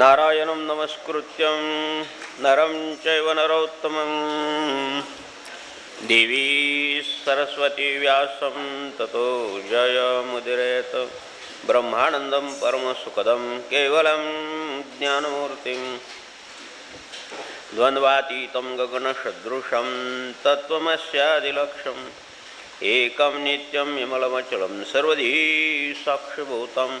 नारायणं नमस्कृत्यं नरं चैव नरोत्तमं देवी सरस्वतीव्यासं ततो जयमुदिरेत ब्रह्मानन्दं परमसुखदं केवलं ज्ञानमूर्तिं द्वन्द्वातीतं गगनसदृशं तत्त्वमस्यादिलक्ष्यम् एकं नित्यं विमलमचलं सर्वधी साक्षिभूतम्।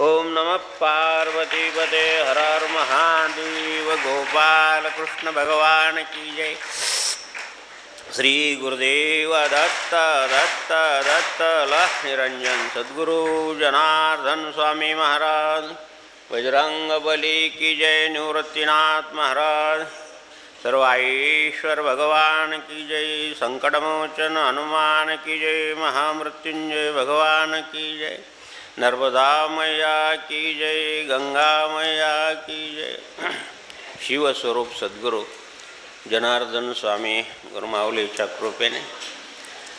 ॐ नमः पार्वतीपते हर हर महादेव गोपालकृष्ण भगवान की जय। श्री गुरुदेव दत्त दत्त दत्त लक्ष निरंजन सद्गुरु जनार्दन स्वामी महाराज। बजरंग बली की जय निवृत्तीनाथ महाराज। सर्वाईश्वर भगवान की जय संकटमोचन हनुमान की जय महामृत्युंजय भगवान की जय। नर्मदा मैया की जय गंगा मैया की जय। शिवस्वरूप सद्गुरू जनार्दन स्वामी गुरुमाऊलीच्या कृपेने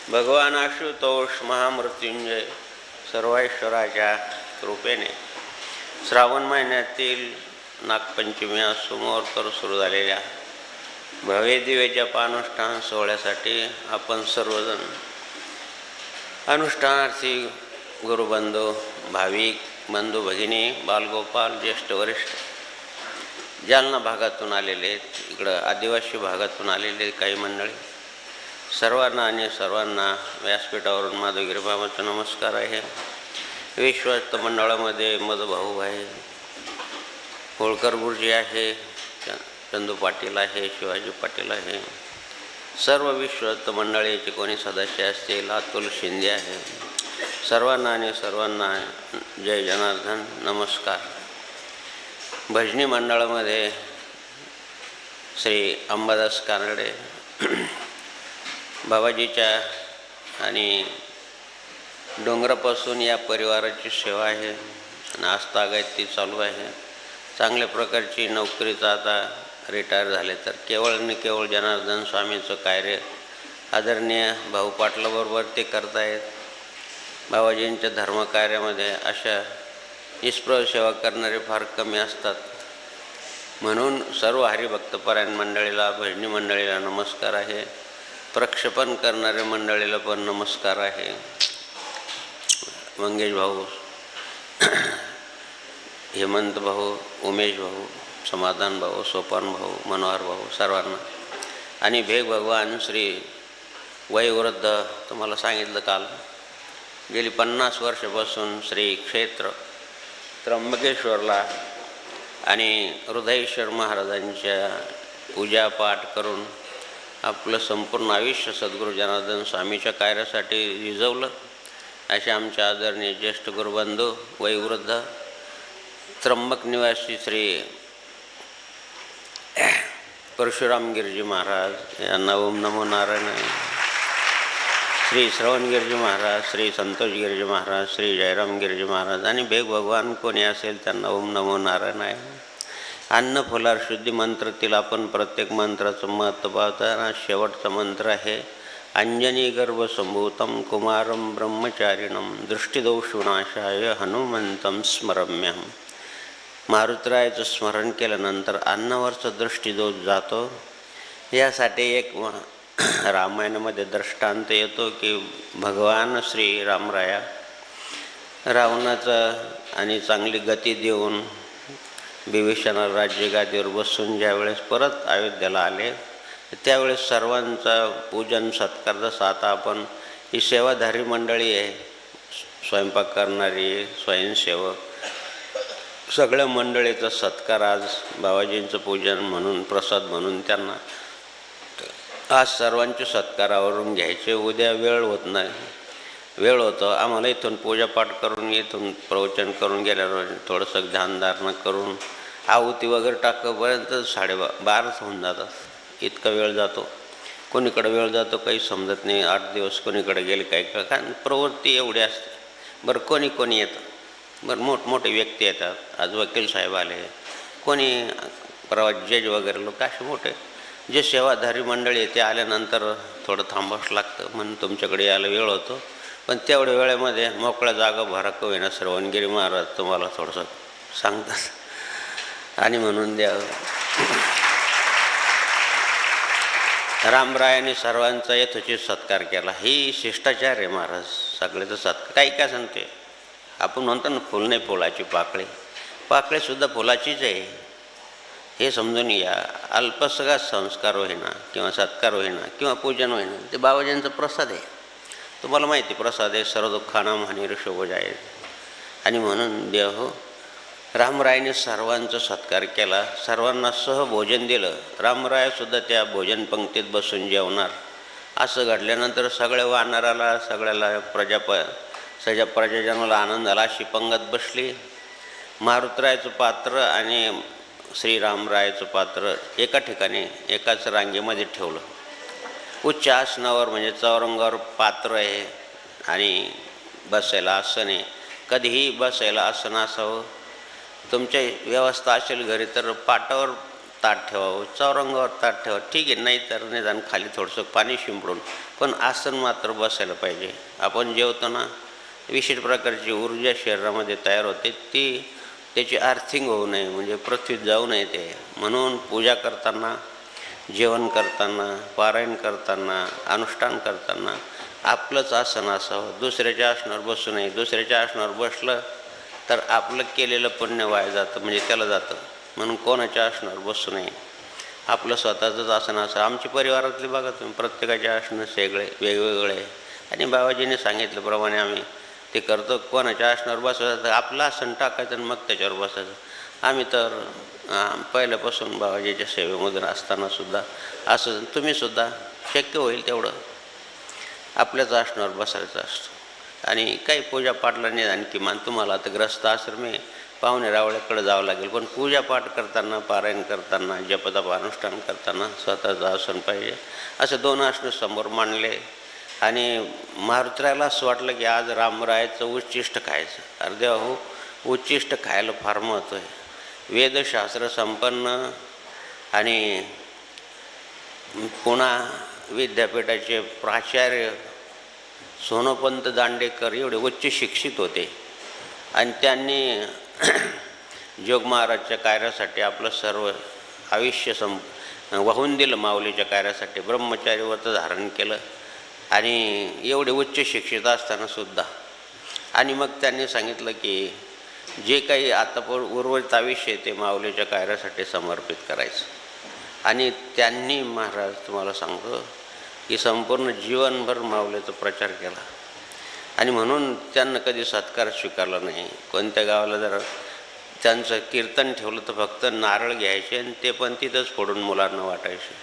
भगवान आशुतोष महामृत्युंजय सर्वेश्वराच्या कृपेने श्रावण महिन्यातील नागपंचमी आज सुरू झालेल्या भव्य दिव्य जपानुष्ठान सोहळ्यासाठी आपण सर्वजण अनुष्ठानार्थी गुरुबंधू भाविक बंधू भगिनी बालगोपाल ज्येष्ठ वरिष्ठ जालना भागातून आलेले आहेत इकडं आदिवासी भागातून आलेले काही मंडळी. सर्वांना आणि सर्वांना व्यासपीठावरून माधवगिरी बाबाचा नमस्कार आहे. विश्वस्त मंडळामध्ये मधुभाऊ आहे होळकर गुरुजी आहे च- चंदू पाटील आहे शिवाजी पाटील आहे. सर्व विश्वस्त मंडळीचे कोणी सदस्य असतील अतुल शिंदे आहे. सर्वांना आणि सर्वांना जय जनार्दन नमस्कार. भजनी मंडळामध्ये श्री अंबादास कानडे बाबाजीच्या आणि डोंगरापासून या परिवाराची सेवा आहे आणि आस्थागायत ती चालू आहे. चांगल्या प्रकारची नोकरीचा आता रिटायर झाले तर केवळ आणि केवळ जनार्दन स्वामीचं कार्य आदरणीय भाऊ पाटलाबरोबर ते करतायत. बाबाजींच्या धर्मकार्यामध्ये अशा निष्प्रव सेवा करणारे फार कमी असतात. म्हणून सर्व हरिभक्तपरायण मंडळीला भजनी मंडळीला नमस्कार आहे. प्रक्षेपण करणाऱ्या मंडळीला पण नमस्कार आहे. मंगेश भाऊ हेमंत भाऊ उमेश भाऊ समाधान भाऊ सोपान भाऊ मनोहर भाऊ सर्वांना. आणि भेग भगवान श्री वयोवृद्ध तुम्हाला सांगितलं काल गेली पन्नास वर्षापासून श्री क्षेत्र त्र्यंबकेश्वरला आणि हृदयेश्वर महाराजांच्या पूजापाठ करून आपलं संपूर्ण आयुष्य सद्गुरू जनार्दन स्वामीच्या कार्यासाठी रिजवलं असे आमच्या आदरणीय ज्येष्ठ गुरुबंधू वयोवृद्ध त्र्यंबक निवासी श्री परशुराम गिरजी महाराज यांना ओम नमो नारायण. श्री श्रवण गिरजी महाराज श्री संतोष गिरजी महाराज श्री जयराम गिरजी महाराज आणि भेग भगवान कोणी असेल त्यांना ओम नमो नारायण आहे. अन्न फुलार शुद्धी मंत्रातील आपण प्रत्येक मंत्राचं महत्त्व पाहताना शेवटचा मंत्र आहे अंजनी गर्भसंभूतं कुमारं ब्रह्मचारिणं दृष्टिदोषविनाशाय हनुमंतं स्मरम्यहं. मारुतरायाचं स्मरण केल्यानंतर अन्नावरचा दृष्टिदोष जातो. यासाठी एक रामायणामध्ये दृष्टांत येतो की भगवान श्री रामराया रावणाचं आणि चांगली गती देऊन बिभीषणा राज्यगादीवर बसून ज्यावेळेस परत अयोध्येला आले त्यावेळेस सर्वांचा पूजन सत्कार जसं आता आपण ही सेवाधारी मंडळी आहे स्वयंपाक करणारी स्वयंसेवक सगळ्या मंडळीचा सत्कार आज बाबाजींचं पूजन म्हणून प्रसाद म्हणून त्यांना आज सर्वांच्या सत्कारावरून घ्यायचे उद्या वेळ होत नाही. वेळ होतं आम्हाला इथून पूजापाठ करून इथून प्रवचन करून गेल्यावर थोडंसं ध्यानधारणा करून आहुती वगैरे टाकपर्यंत साडेबा बाराच होऊन जातात. इतका वेळ जातो. कोणीकडे वेळ जातो काही समजत नाही. आठ दिवस कोणीकडे गेले काही का कारण प्रवृत्ती एवढी असते. बरं कोणी कोणी येतं. बरं मोठमोठे व्यक्ती येतात. आज वकील साहेब आले. कोणी प्रवा जज वगैरे लोक असे मोठे. जे सेवाधारी मंडळी आहे ते आल्यानंतर थोडं थांबावंच लागतं म्हणून तुमच्याकडे यायला वेळ होतो. पण तेवढ्या वेळेमध्ये मोकळ्या जागा भराक होईना श्रवणगिरी महाराज तुम्हाला थोडंसं सांगतात. आणि म्हणून द्या. रामरायाने सर्वांचा यथोचित सत्कार केला. ही शिष्टाचार आहे महाराज सगळ्याचा सत्कार. काही काय सांगते आपण म्हणतो ना फुल नाही फुलाची पाकळी. पाकळीसुद्धा फुलाचीच आहे. हे समजून या अल्पसगा संस्कार होईना किंवा सत्कार होईना किंवा पूजन होईना ते बाबाजींचा प्रसाद आहे. तुम्हाला माहिती प्रसाद आहे सर्व दुःखाना हानी शोभज आहे. आणि म्हणून देव रामरायाने सर्वांचा सत्कार केला सर्वांना सहभोजन दिलं. रामरायसुद्धा त्या भोजन पंक्तीत बसून जेवणार. असं घडल्यानंतर सगळ्या वानराला सगळ्याला प्रजाप सगळ्या प्रजाजनाला आनंद आला अशी पंगत बसली. मारुतरायाचं पात्र आणि श्रीरामरायाचं पात्र एका ठिकाणी एकाच रांगेमध्ये ठेवलं. उच्च आसनावर म्हणजे चौरंगावर पात्र आहे आणि बसायला आसन आहे. कधीही बसायला आसन असावं. तुमच्या व्यवस्था असेल घरी तर पाटावर ताट ठेवावं चौरंगावर ताट ठेवा ठीक आहे नाही तर निदान खाली थोडंसं पाणी शिंपडून पण आसन मात्र बसायला पाहिजे. आपण जेवताना विशेष प्रकारची ऊर्जा शरीरामध्ये तयार होते ती त्याची आर्थिंग होऊ नये म्हणजे पृथ्वीत जाऊ नये ते. म्हणून पूजा करताना जेवण करताना पारायण करताना अनुष्ठान करताना आपलंच आसन असावं. दुसऱ्याच्या आसनावर बसू नये. दुसऱ्याच्या आसनावर बसलं तर आपलं केलेलं पुण्य वाया जातं म्हणजे त्याला जातं. म्हणून कोणाच्या आसनावर बसू नये. आपलं स्वतःचंच आसन असं आमच्या परिवारातले बघा तुम्ही प्रत्येकाचे आसनं वेगळे वेगवेगळे. आणि बाबाजीने सांगितल्याप्रमाणे आम्ही ते करतो. कोणाच्या आसनावर बसवायचं तर आपलं आसन टाकायचं आणि मग त्याच्यावर बसायचं. आम्ही तर पहिल्यापासून बाबाजीच्या सेवेमधून असतानासुद्धा असं तुम्हीसुद्धा शक्य होईल तेवढं आपल्याच आसनावर बसायचं असतं. आणि काही पूजा पाठला नाही आणि किमान तुम्हाला आता ग्रस्त आश्रमे पाहुणे रावळ्याकडे जावं लागेल. पण पूजापाठ करताना पारायण करताना जपतप अनुष्ठान करताना स्वतःचं आसन पाहिजे. असे दोन आसनं समोर मांडले. आणि मारुतीरायला असं वाटलं की आज रामरायाचं उच्चिष्ट खायचं. अरे देवा हो उच्चिष्ट खायला फार महत्त्व आहे. वेदशास्त्र संपन्न आणि पुन्हा विद्यापीठाचे प्राचार्य सोनोपंत दांडेकर एवढे उच्च शिक्षित होते. आणि त्यांनी जोग महाराजच्या कार्यासाठी आपलं सर्व आयुष्य सं वाहून दिलं माऊलीच्या कार्यासाठी. ब्रह्मचारी व्रत धारण केलं. आणि एवढे उच्च शिक्षित असतानासुद्धा आणि मग त्यांनी सांगितलं की जे काही आता पण उर्वरित आयुष्य आहे ते माऊलीच्या कार्यासाठी समर्पित करायचं. आणि त्यांनी महाराज तुम्हाला सांगतो की संपूर्ण जीवनभर माऊलीचा प्रचार केला. आणि म्हणून त्यांना कधी सत्कार स्वीकारला नाही. कोणत्या गावाला जर त्यांचं कीर्तन ठेवलं तर फक्त नारळ घ्यायचे आणि ते पण तिथंच फोडून मुलांना वाटायचे.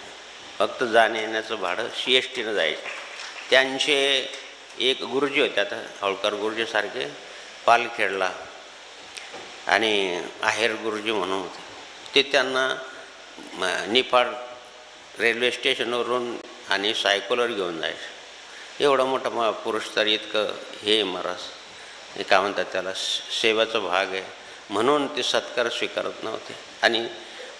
फक्त जाण्या येण्याचं भाडं सी एस टीनं जायचं. त्यांचे एक गुरुजी होते आता होळकर गुरुजीसारखे पालखेडला आणि आहेर गुरुजी म्हणून होते. ते त्यांना निफाड रेल्वे स्टेशनवरून आणि सायकलवर घेऊन जायचे. एवढा मोठा म पुरुष तर इतकं हे महाराज. हे काय म्हणतात त्याला? सेवाचा भाग आहे. म्हणून ते सत्कार स्वीकारत नव्हते. आणि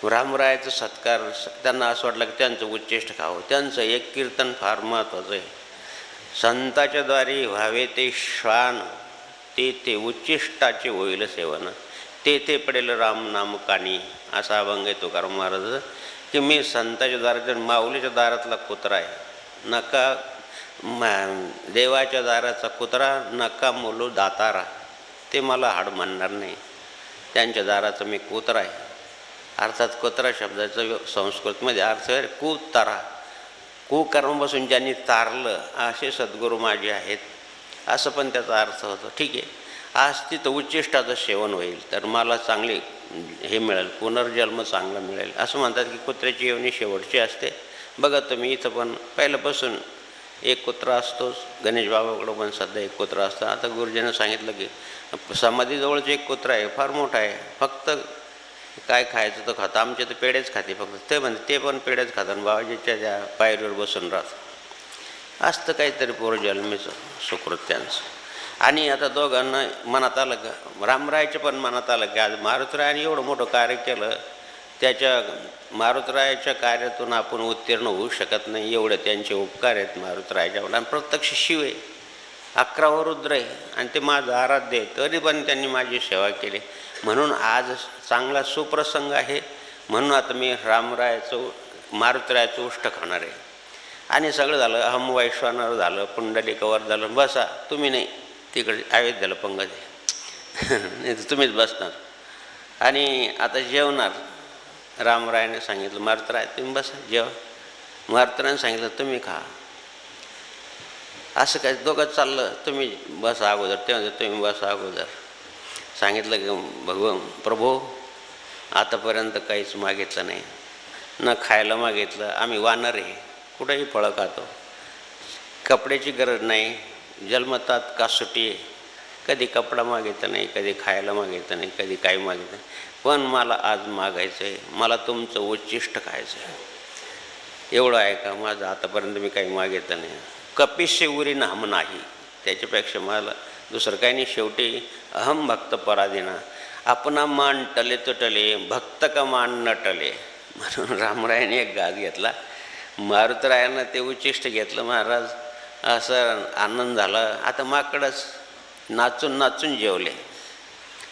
रामरायाचं सत्कार स- त्यांना असं वाटलं की त्यांचं उच्चिष्ट खावं. त्यांचं एक कीर्तन फार महत्त्वाचं आहे. संताच्या द्वारे व्हावे ते श्वान ते ते उच्चिष्टाचे होईल सेवन. ते ते पडेल राम नाम कानी असा अभंग आहे तुकाराम महाराज की मी संताच्या दारात माऊलीच्या दारातला कुत्रा आहे नका मा देवाच्या दाराचा कुत्रा नका मुलू दातारा. ते मला हाड म्हणणार नाही. त्यांच्या दाराचं मी कुत्रा आहे. अर्थात कुत्रा शब्दाचा संस्कृतमध्ये अर्थ आहे कुतारा. कुकर्मपासून ज्यांनी तारलं असे सद्गुरू माझे आहेत. असं पण त्याचा अर्थ होतो. ठीक आहे. आज तिथं उच्चिष्टाचं सेवन होईल. तर मला चांगली हे मिळेल. पुनर्जन्म चांगला मिळेल. असं म्हणतात की कुत्र्याची येवणी शेवटची असते. बघा तुम्ही इथं पण पहिल्यापासून एक कुत्रा असतोच. गणेश बाबाकडं पण सध्या एक कुत्रा असतं. आता गुरुजीनं सांगितलं की समाधीजवळच एक कुत्रा आहे. फार मोठा आहे. फक्त काय खायचं तर खातं. आमचे तर पेढेच खाते फक्त. ते म्हणते ते पण पेढेच खातात. बाबाजीच्या त्या पायरीवर बसून राहत असतं काहीतरी पोरं जन्मीचं सुकृत्यांचं आणि आता दोघांना मनात आलं का रामरायचं पण मनात आलं की आज मारुतरायाने एवढं मोठं कार्य केलं त्याच्या मारुतरायाच्या कार्यातून आपण उत्तीर्ण होऊ शकत नाही. एवढे त्यांचे उपकार आहेत मारुतरायाच्यावर आणि प्रत्यक्ष शिव आहे. अकरावं रुद्र आहे आणि ते माझं आराध्य आहे. तरी पण त्यांनी माझी सेवा केली. म्हणून आज चांगला सुप्रसंग आहे. म्हणून आता मी रामरायाचं मारुतरायाचं उष्ट खाणार आहे. आणि सगळं झालं अहम वैश्वानर झालं पुंडलिकवर झालं बसा तुम्ही नाही. तिकडे अयोध्येला पंगत आहे. नाही तर तुम्हीच बसणार. आणि आता जेवणार. रामरायाने सांगितलं मारुतराय तुम्ही बसा जेवा. मारुतरायाने सांगितलं तुम्ही खा. असं काय दोघं चाललं तुम्ही बसा अगोदर ते म्हणजे तुम्ही बसा अगोदर. सांगितलं की भगवान प्रभू आतापर्यंत काहीच मागितलं नाही. न खायला मागितलं आम्ही वानर आहे कुठेही फळं खातो. कपड्याची गरज नाही जन्मतात कासुटी आहे. कधी कपडा मागितला नाही कधी खायला मागितलं नाही कधी काही मागितलं नाही. पण मला आज मागायचं आहे मला तुमचं उच्चिष्ट खायचं आहे. एवढं आहे का माझं आतापर्यंत मी काही मागितलं नाही. कपिशे उरी नाम नाही. त्याच्यापेक्षा मला दुसरं काही नाही. शेवटी अहम भक्त पराधीना. आपणा मान टले तो टले भक्त का मान न टले. म्हणून रामरायाने एक घास घेतला. मारुतरायानं ते उच्चिष्ट घेतलं. महाराज असं आनंद झाला. आता माकडंच नाचून नाचून जेवले.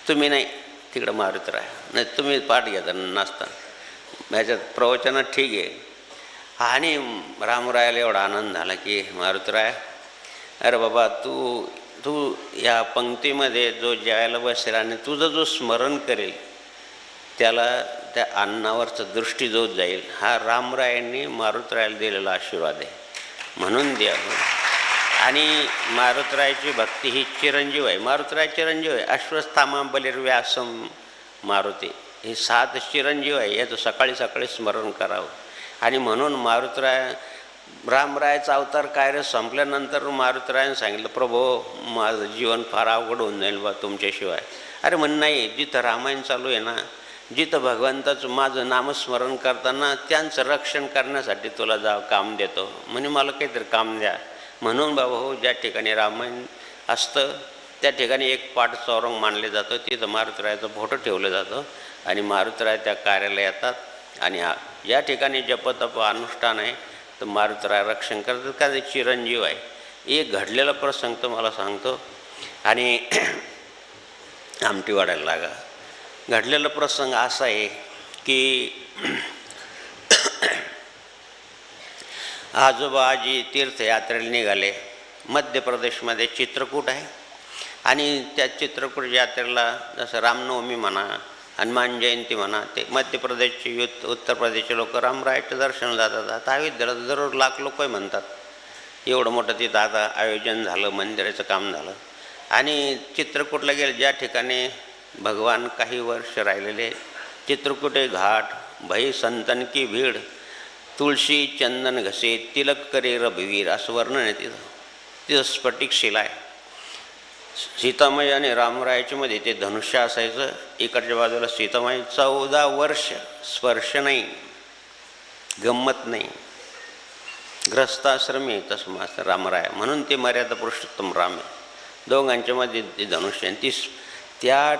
तुम्ही नाही. तिकडं मारुतराय. नाही तुम्ही पाठ घेता नाचता ह्याच्यात प्रवचनात ठीक आहे. आणि रामरायाला एवढा आनंद झाला की मारुतराय अरे बाबा तू तू या पंक्तीमध्ये जो ज्यावेळेला बसेल आणि तुझं जो स्मरण करेल त्याला त्या अन्नावरचं दृष्टी जो जाईल. हा रामरायांनी मारुतरायाला दिलेला आशीर्वाद आहे. म्हणून द्या हो. आणि मारुतरायाची भक्ती ही चिरंजीव आहे. मारुतराय चिरंजीव आहे. अश्वस्थामा बलिर्व्यासम मारुती. हे सात चिरंजीव आहे. याचं सकाळी सकाळी स्मरण करावं. आणि म्हणून मारुतराय रामरायाचा अवतार कार्य संपल्यानंतर मारुतरायाने सांगितलं प्रभो माझं जीवन फार अवघड होऊन जाईल बा तुमच्याशिवाय. अरे म्हण नाही जिथं रामायण चालू आहे ना जिथं भगवंताचं माझं नामस्मरण करताना त्यांचं रक्षण करण्यासाठी तुला जा काम देतो. म्हणे मला काहीतरी काम द्या. म्हणून बाबा हो ज्या ठिकाणी रामायण असतं त्या ठिकाणी एक पाठ चौरंग मानले जातं. तिथं मारुतरायाचं फोटो ठेवलं जातं आणि मारुतराय त्या कार्याला येतात आणि या ठिकाणी जपतप अनुष्ठान आहे. तर मारुतराय रक्षण करतात का ते चिरंजीव आहे. एक घडलेला प्रसंग तर मला सांगतो. आणि आमटी वाढायला लागा. घडलेला प्रसंग असा आहे की आजोबा आजी तीर्थयात्रेला निघाले. मध्य प्रदेशमध्ये चित्रकूट आहे. आणि त्या चित्रकूट यात्रेला जसं रामनवमी म्हणा हनुमान जयंती म्हणा ते मध्य प्रदेशचे युथ उत्तर प्रदेशचे लोक रामरायचं दर्शन जातात. आता अयोध्येला दर दररोज लाख लोकही म्हणतात. एवढं मोठं तिथं आता आयोजन झालं मंदिराचं काम झालं. आणि चित्रकूटला गेले ज्या ठिकाणी भगवान काही वर्ष राहिलेले चित्रकुटे घाट भई संतन की भीड तुळशी चंदन घसे तिलक करे रघुवीर असं वर्णन आहे तिथं. तिथं स्फटिक शिला आहे. सीतामाई आणि रामरायाच्यामध्ये ते धनुष्य असायचं. इकडच्या बाजूला सीतामाई चौदा वर्ष स्पर्श नाही गंमत नाही. ग्रस्ताश्रमी तसं मास्तर रामराया. म्हणून ते मर्यादा पुरुषोत्तम राम आहे. दोघांच्यामध्ये ते धनुष्य आणि ती त्या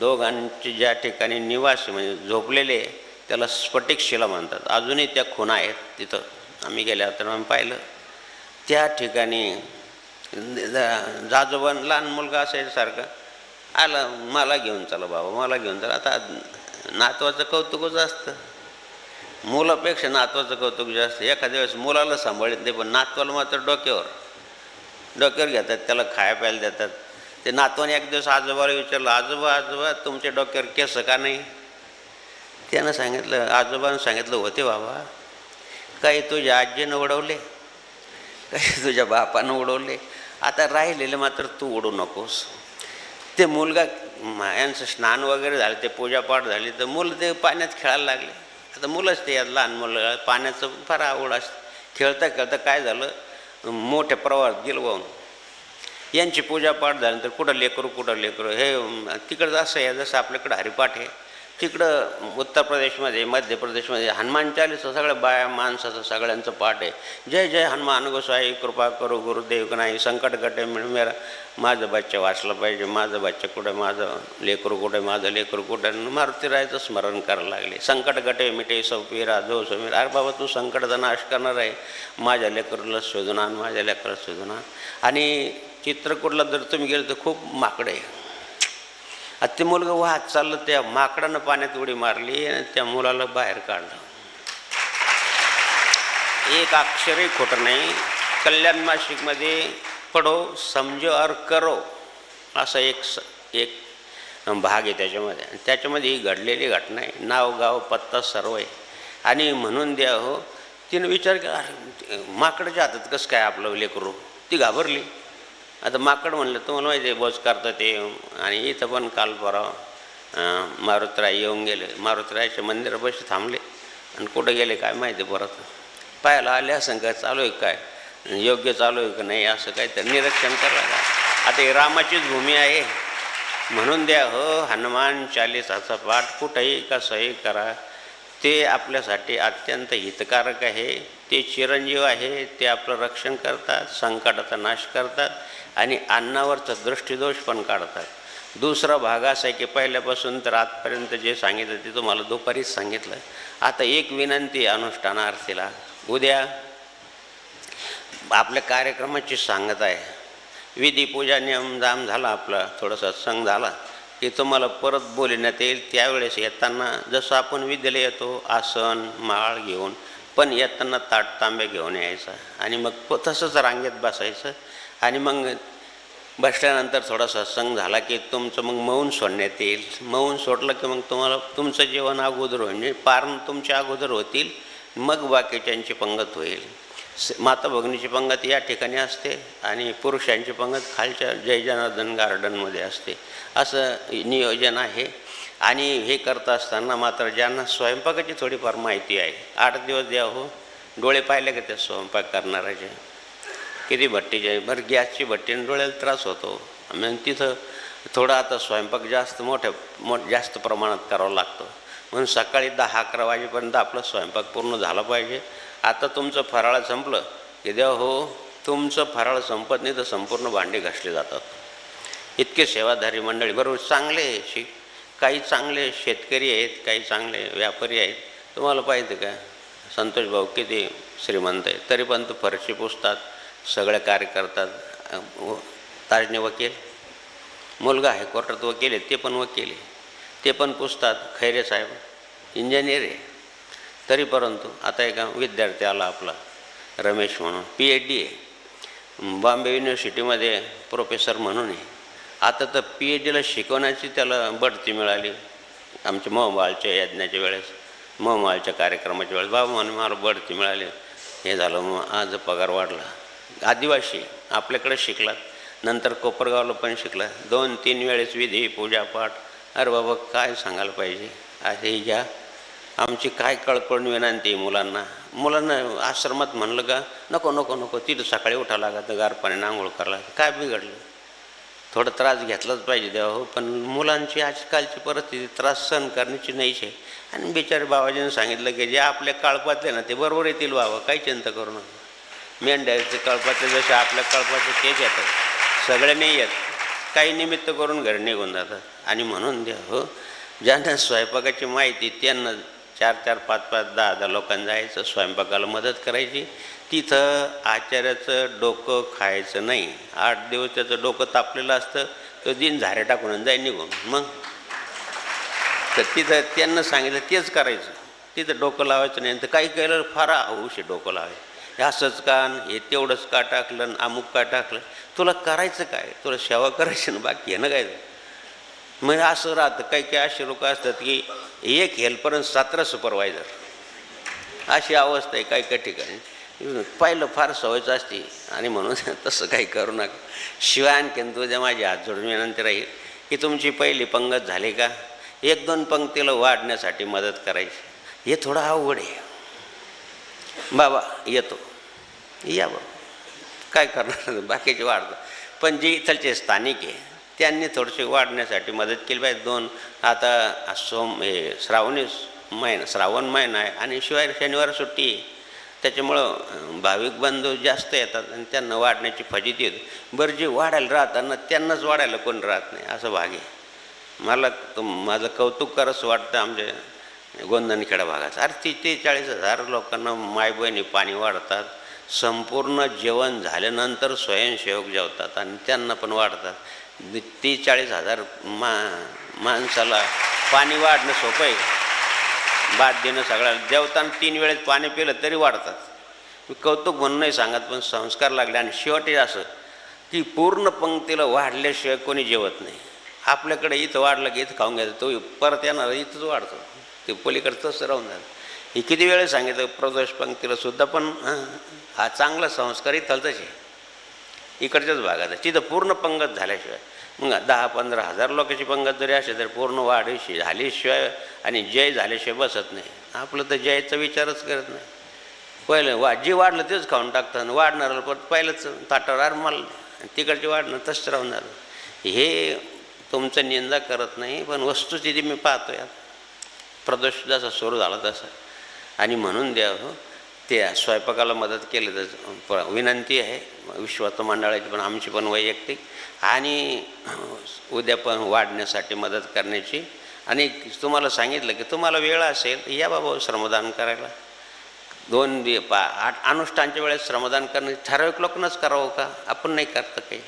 दोघांचे ज्या ठिकाणी निवासी म्हणजे झोपलेले त्याला स्फटिक शिला म्हणतात. अजूनही त्या खुणा आहेत तिथं. आम्ही गेल्या तर आम्ही पाहिलं. त्या ठिकाणी जाजोबान लहान मुलगा असायचा सारखा आला मला घेऊन चला बाबा मला घेऊन चला. आता नातवाचं कौतुकच असतं. मुलापेक्षा नातवाचं कौतुक जास्त. एखाद्या वेळेस मुलाला सांभाळत नाही पण नातवाला मात्र डोक्यावर. डोक्यावर घेतात त्याला खाया प्यायला देतात. ते नातवाने एक दिवस आजोबाला विचारलं आजोबा आजोबा तुमच्या डोक्यावर केस का नाही? त्यानं सांगितलं आजोबानं सांगितलं होते बाबा. काही तुझ्या आजीनं उडवले काही तुझ्या बापानं उडवले आता राहिलेलं मात्र तू उडू नकोस. ते मुलगा यांचं स्नान वगैरे झालं ते पूजापाठ झाली तर मुलं ते पाण्यात खेळायला लागले. आता मुलंच ते लहान मुलं पाण्याचं फार आवड असते. खेळता खेळता काय झालं? मोठ्या प्रवाहात गेलं वाहून यांची पूजापाठ झाल्यानंतर कुठं लेकरू कुठं लेकरू? हे तिकडं असं आहे जसं आपल्याकडं हरिपाठ आहे. तिकडं उत्तर प्रदेशमध्ये मध्य प्रदेशमध्ये हनुमान चालीसा सगळ्या बाया माणसाचं सगळ्यांचं पाठ आहे. जय जय हनुमान गोसाई कृपा करू गुरुदेव नाही संकट गटे मिळून माझं बच्चा वाचलं पाहिजे माझं बच्चा कुठे माझं लेकरू कुठे माझं लेकरू कुठे मारुतीरायचं स्मरण करायला लागले. संकट गटे मिटे सौपीरा जो समीर अरे बाबा तू संकटाचा नाश करणार आहे. माझ्या लेकरूला शोधून आण माझ्या लेकराला शोधून आण. आणि चित्रकूटला जर तुम्ही गेलं तर खूप माकडे आहे. आता ते मुलगा वाहत चाललं त्या माकडानं पाण्यात उडी मारली आणि त्या मुलाला बाहेर काढलं. एक अक्षरही खोटं नाही. कल्याण मासिकमध्ये पडो समजो और करो. असा एक स एक भाग आहे त्याच्यामध्ये. आणि त्याच्यामध्ये ही घडलेली घटना आहे. नाव गाव पत्ता सर्व आहे. आणि म्हणून द्या हो तिनं विचार केला अरे माकडाच्या हातात कसं काय आपलं लेकरू? ती घाबरली. आता माकड म्हणलं तुम्हाला माहिती आहे बोच करतं ते. आणि इथं पण काल परवा मारुतराय येऊन गेले. मारुतरायच्या मंदिरापाशी थांबले. आणि कुठं गेले काय माहिती परत. पाहायला आले असं काय चालू आहे काय? योग्य चालू आहे का नाही? असं काय तर निरीक्षण करायला. आता ही रामाचीच भूमी आहे. म्हणून द्या हो हनुमान चालिसाचा पाठ कुठंही कसंही करा. ते आपल्यासाठी अत्यंत हितकारक आहे. ते चिरंजीव आहे ते आपलं रक्षण करतात संकटाचा नाश करतात आणि अन्नावरचा दृष्टिदोष पण काढतात. दुसरा भाग असा आहे की पहिल्यापासून तर आजपर्यंत जे सांगितलं ते तुम्हाला दुपारीच सांगितलं. आता एक विनंती अनुष्ठानार्थीला उद्या आपल्या कार्यक्रमाची सांगत आहे. विधी पूजा नियम जाम झाला आपला थोडासा सत्संग झाला की तुम्हाला परत बोलण्यात येईल. त्यावेळेस येताना जसं आपण विद्यालय येतो आसन माळ घेऊन पण येताना ताट तांबे घेऊन यायचं. आणि मग तसंच रांगेत बसायचं. आणि मग बसल्यानंतर थोडा सत्संग झाला की तुमचं मग मौन सोडण्यात येईल. मौन सोडलं की मग तुम्हाला तुमचं जेवण अगोदर होईल. म्हणजे पारण तुमच्या अगोदर होतील मग बाकीच्यांची पंगत होईल. स माता भगिनीची पंगत या ठिकाणी असते आणि पुरुषांची पंगत खालच्या जय जनार्दन गार्डनमध्ये असते. असं नियोजन आहे. आणि हे करत असताना मात्र ज्यांना स्वयंपाकाची थोडीफार माहिती आहे आठ दिवस द्या हो डोळे पाहिले का त्या स्वयंपाक करणाऱ्याचे? किती भट्टीचे बरं गॅसची भट्टीने डोळ्याला त्रास होतो. म्हणून तिथं थोडा आता स्वयंपाक जास्त मोठ्या मोठ जास्त प्रमाणात करावं लागतो. म्हणून सकाळी दहा अकरा वाजेपर्यंत आपला स्वयंपाक पूर्ण झाला पाहिजे. आता तुमचं फराळ संपलं की देवा हो तुमचं फराळ संपत नाही तर संपूर्ण भांडी घासली जातात. इतके सेवाधारी मंडळी बरोबर चांगले आहे काही चांगले शेतकरी आहेत काही चांगले व्यापारी आहेत. तुम्हाला पाहिजे का? संतोष भाऊ किती श्रीमंत आहे तरी पण तो फरशी पुसतात सगळे कार्य करतात. व- ताजने वकील मुलगा आहे कोर्टात वकील आहे ते पण वकील आहे. ते पण पुसतात खैरे साहेब इंजिनियर आहे. तरी परंतु आता एका विद्यार्थी आला आपला रमेश म्हणून पी एच डी आहे. बॉम्बे युनिव्हर्सिटीमध्ये प्रोफेसर म्हणून आहे. आता तर पी एच डीला शिकवण्याची त्याला बढती मिळाली. आमच्या मोहमालच्या यज्ञाच्या वेळेस मोहमालच्या कार्यक्रमाच्या वेळेस बाबा म्हणून मला बढती मिळाली. हे झालं मग आज पगार वाढला. आदिवासी आपल्याकडे शिकला नंतर कोपरगावला पण शिकला दोन तीन वेळेस विधी पूजापाठ. अरे बाबा काय सांगायला पाहिजे? असे घ्या आमची काय कळकळून विनंती मुलांना. मुलांना आश्रमात म्हणलं का नको नको नको तिथं सकाळी उठावं लागत गार पाण्याने आंघोळ करायला काय बिघडलं? थोडं त्रास घेतलाच पाहिजे देवा हो पण मुलांची आजकालची परिस्थिती त्रास सहन करण्याची नाहीच आहे. आणि बिचारे बाबाजीनं सांगितलं की जे आपल्या काळपातले ना ते बरोबर येतील बाबा काही चिंता करू नका. मेंढ्याचे कळपातले जसे आपल्या कळपाचे तेच येतात सगळे नाही येत. काही निमित्त करून घरी निघून जातात. आणि म्हणून द्या हो ज्यांना स्वयंपाकाची माहिती त्यांना चार चार पाच पाच दहा दहा लोकांना जायचं स्वयंपाकाला मदत करायची. तिथं आचार्याचं डोकं खायचं नाही. आठ दिवस त्याचं डोकं तापलेलं असतं तो दिन झाऱ्या टाकून जाईल निघून. मग? तर तिथं त्यांना सांगितलं तेच करायचं. तिथं डोकं लावायचं नाही. तर काही केलं फार हौश आहे डोकं लावायचं असंच का हे तेवढंच का टाकलं अमुक का टाकलं. तुला करायचं काय? तुला सेवा करायची ना बाकी आहे ना काय? मग असं राहतं. काही काही असे लोक असतात की एक हेल्पर आणि सतरा सुपरवायझर. अशी अवस्था आहे काही काही ठिकाणी. पाहिलं फार सवयच असते. आणि म्हणून तसं काही करू नका. शिवाय आणखीन तुझ्या माझी हात जोडून विनंती राहील की तुमची पहिली पंगत झाली का? एक दोन पंक्तीला वाढण्यासाठी मदत करायची. हे थोडं अवघड आहे. बाबा येतो. या बाबा काय करणार? बाकीचे वाढतं. पण जे इथलचे स्थानिक आहे त्यांनी थोडीशी वाढण्यासाठी मदत केली पाहिजे. दोन आता सोम हे श्रावणी महिना श्रावण महिना आहे आणि शिवाय शनिवार सुट्टी आहे. त्याच्यामुळं भाविक बंधू जास्त येतात आणि त्यांना वाढण्याची फजिती येते बरं जे वाढायला राहताना त्यांनाच वाढायला कोण राहत नाही असं भाग आहे. मला माझं कौतुक करच वाटतं आमच्या गोंधनखेडा भागाचं अरे ती ते चाळीस हजार लोकांना मायबहिणी पाणी वाढतात संपूर्ण जेवण झाल्यानंतर स्वयंसेवक जेवतात आणि त्यांना पण वाढतात. ती चाळीस हजार मा माणसाला पाणी वाढणं सोपं आहे. बाद देणं सगळ्याला जेवताना तीन वेळेस पाणी पिलं तरी वाढतात. मी कौतुक म्हणून नाही सांगत पण संस्कार लागले आणि शेवटी असं की पूर्ण पंक्तीला वाढल्याशिवाय कोणी जेवत नाही. आपल्याकडे इथं वाढलं की इथं खाऊन घ्यायचं तो परत येणार इथंच वाढतो. ते पलीकडचंच तसं राहून जातं. हे किती वेळेस सांगितलं प्रदोष पंक्तीला सुद्धा पण हा चांगला संस्कार इथलंच आहे. इकडच्याच भागात आहे. तिथं पूर्ण पंगत झाल्याशिवाय. मग दहा पंधरा हजार लोकांची पंगत जरी असेल तर पूर्ण वाढीशी झाल्याशिवाय आणि जय झाल्याशिवाय बसत नाही. आपलं तर जयचा विचारच करत नाही. पहिलं वा जे वाढलं तेच खाऊन टाकतं आणि वाढणारं पण पहिलंच ताटावर आरमाल आणि तिकडचे वाढणं तसंच राहणार. हे तुमचं निंदा करत नाही पण वस्तुस्थिती मी पाहतो यात प्रदोष जसा सुरू झाला तसा. आणि म्हणून द्या हो. ते स्वयंपाकाला मदत केली तर प- विनंती आहे विश्वास मंडळाची पण आमची पण वैयक्तिक. आणि उद्या पण वाढण्यासाठी मदत करण्याची. आणि तुम्हाला सांगितलं की तुम्हाला वेळ असेल या बाबा श्रमदान करायला. दोन दि पा आठ अनुष्ठानच्या वेळेस श्रमदान करणं ठराविक लोकांनाच करावं का? आपण नाही करतं काही?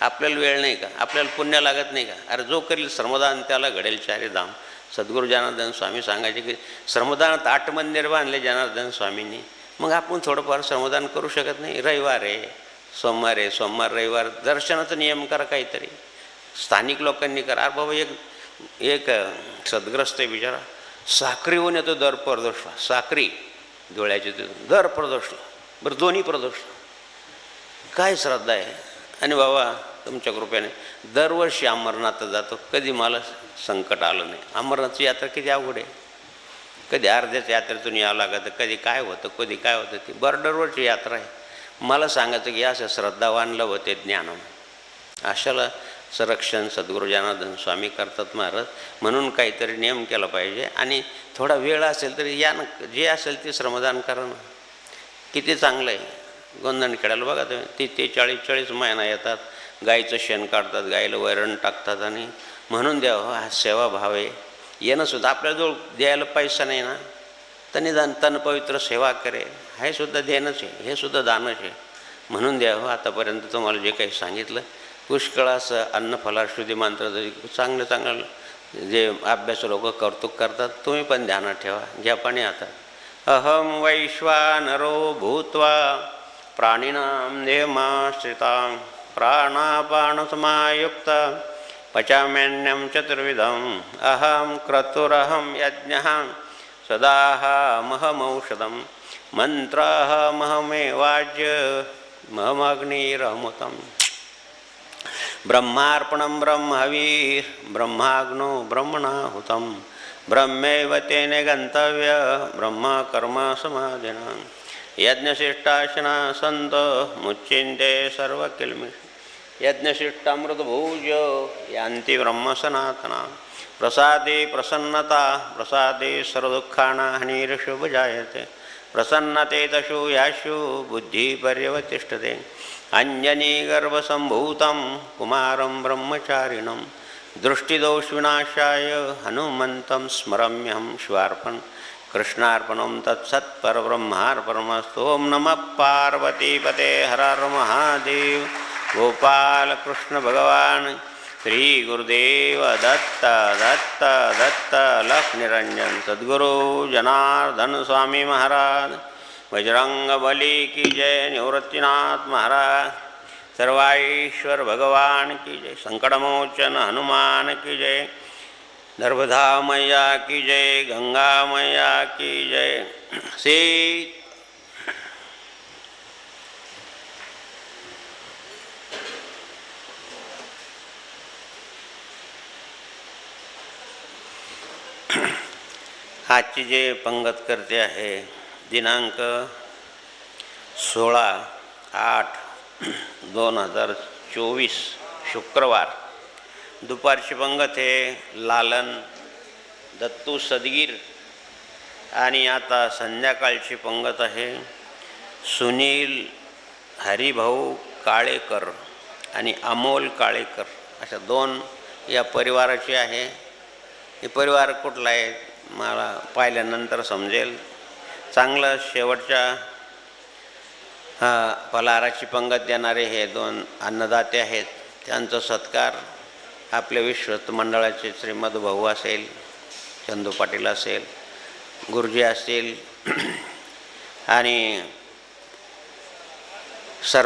आपल्याला वेळ नाही का? आपल्याला पुण्य लागत नाही का? अरे जो करील श्रमदान त्याला घडेल चारे धाम. सद्गुरू जनार्दन स्वामी सांगायचे की श्रमदानात आठ मंदिर बांधले जनार्दन स्वामींनी. मग आपण थोडंफार समाधान करू शकत नाही. रविवार आहे सोमवार आहे सोमवार रविवार दर्शनाचा नियम करा काहीतरी. स्थानिक लोकांनी करा. अरे बाबा एक एक सद्ग्रस्त आहे बिचारा. साखरीहून येतो दर प्रदोषला साखरी डोळ्याची दर प्रदोषला बरं दोन्ही प्रदोषला काय श्रद्धा आहे? आणि बाबा तुमच्या कृपेने. दरवर्षी अमरनाथ जातो. कधी मला संकट आलं नाही. अमरनाथची यात्रा किती अवघड आहे? कधी अर्ध्याच यात्रेतून यावं लागतं कधी काय होतं कधी काय होतं ती बर्डरवरची यात्रा आहे. मला सांगायचं की असं श्रद्धावानलं होते ज्ञान अशाला संरक्षण सद्गुरू जनार्दन स्वामी करतात महाराज. म्हणून काहीतरी नियम केला पाहिजे आणि थोडा वेळ असेल तरी या जे असेल ते श्रमदान करा ना. किती चांगलं आहे. गोंधण खेळायला बघा तुम्ही ती ते चाळीस चाळीस महिना येतात गाईचं शेण काढतात गाईला वैरण टाकतात आणि म्हणून द्यावं हो, हा सेवाभाव आहे. येणं सुद्धा आपल्याजवळ द्यायला पैसा नाही ना. तर निदान तन पवित्र सेवा करे. हे सुद्धा देणंच आहे. हे सुद्धा दानच आहे. म्हणून द्या हो आतापर्यंत तुम्हाला जे काही सांगितलं. पुष्कळ असं अन्नफलाश्रुती मंत्र जरी चांगलं चांगलं जे अभ्यास लोक कौतुक करतात तुम्ही पण ध्यानात ठेवा. घ्या पण आता. अहम वैश्वानरो भूत्वा प्राणिनां देहमाश्रितां प्राणापाणसमायुक्ता पचाम्यन्यं चतुर्विधम्। अहं क्रतुरहं यज्ञः सदाहमहमौषधं। मन्त्राहमहमेवाज्य महमग्निरहमुतम् ब्रह्मार्पणं ब्रह्मवीर्, ब्रह्माग्नो ब्रह्मणाहुतं ब्रह्मैव तेन गन्तव्य ब्रह्मकर्म समाधिना। यज्ञशिष्टाशना सन्त मुच्चिन्ते सर्वकिल्मि यज्ञशिष्टामृतभूज यान्ति ब्रह्मसनातना प्रसादे प्रसन्नता प्रसादे सर्वदुःखाना जायते प्रसन्नते तशु याशु बुद्धिपर्यवतिष्ठते अञ्जनीगर्भसम्भूतं कुमारं ब्रह्मचारिणं। दृष्टिदोषविनाशाय हनुमन्तं स्मरम्यहं शिवार्पण कृष्णार्पणं तत्सत्परब्रह्मार्पणमस्तु। ॐ नमः पार्वतीपते हर महादेव। गोपालकृष्ण भगवान श्री गुरुदेव दत्त दत्त दत्त लक्ष्मीरंजन सद्गुरु जनार्दन स्वामी महाराज बजरंग बली की जय निवृत्तीनाथ महाराज सर्वाईश्वर भगवान की जय संकटमोचन हनुमान की जय नर्मदा मैया की जय गंगा मैया की जय श्री आजची जे पंगत करते आहे दिनांक सोळा आठ दोन हजार चोवीस शुक्रवार. दुपारची पंगत आहे लालन दत्तू सदगीर आणि आता संध्याकाळची पंगत आहे सुनील हरिभाऊ काळेकर आणि अमोल काळेकर. अशा दोन या परिवाराची आहे. हे परिवार कुठला आहे? मला पाहिल्यानंतर समजेल. चांगलं शेवटच्या फलाराची फलाहाराची पंगत देणारे हे दोन अन्नदाते आहेत. त्यांचा सत्कार आपल्या विश्वस्त मंडळाचे श्रीमद भाऊ असेल चंदू पाटील असेल गुरुजी असतील आणि सर्व